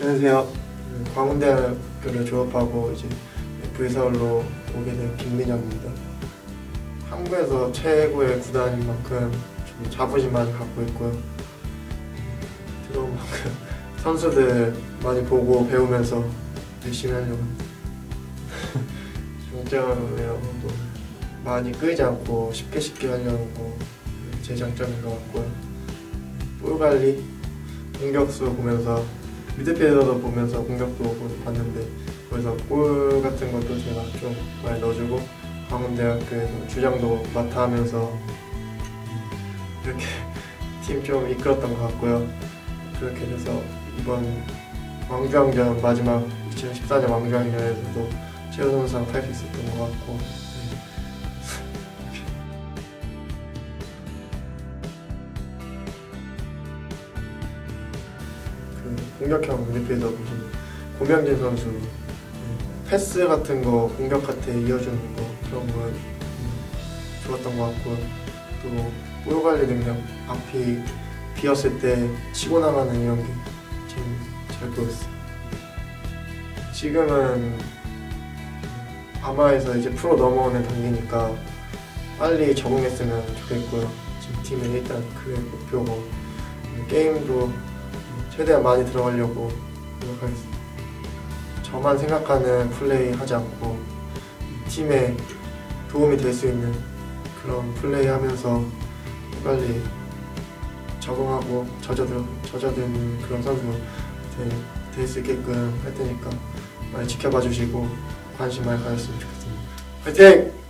안녕하세요. 음, 광운대학교를 졸업하고 이제 V서울로 오게 된 김민혁입니다. 한국에서 최고의 구단인 만큼 좀 자부심 많이 갖고 있고요. 음, 들어온 만큼 선수들 많이 보고 배우면서 열심히 하려고 합니다. 장점이라고도 많이 끄지 않고 쉽게 쉽게 하려고 제 장점인 것 같고요. 볼 관리, 공격수 보면서 미드필더도 보면서 공격도 봤는데 그래서 골 같은 것도 제가 좀 많이 넣어주고 강원대학교에서 주장도 맡아 하면서 이렇게 팀 좀 이끌었던 것 같고요. 그렇게 돼서 이번 왕주왕전 마지막 2014년 왕주왕전에서도 최우 선수랑 탈수 있었던 것 같고 공격형 미드필더 보시면 고명진 선수 네, 패스 같은 거 공격할 때 이어주는 거 그런 거 음, 좋았던 것 같고요. 또볼 관리 능력 앞이 비었을 때 치고 나가는 이런 게 지금 잘 보였어요. 지금은 아마에서 이제 프로 넘어오는 단계니까 빨리 적응했으면 좋겠고요. 지금 팀의 일단 그게 목표고 음, 게임도 최대한 많이 들어가려고 노력하겠습니다. 저만 생각하는 플레이 하지 않고 팀에 도움이 될 수 있는 그런 플레이 하면서 빨리 적응하고 젖어들, 젖어드는 그런 선수 될 수 있게끔 할 테니까 많이 지켜봐 주시고 관심 많이 가졌으면 좋겠습니다. 화이팅!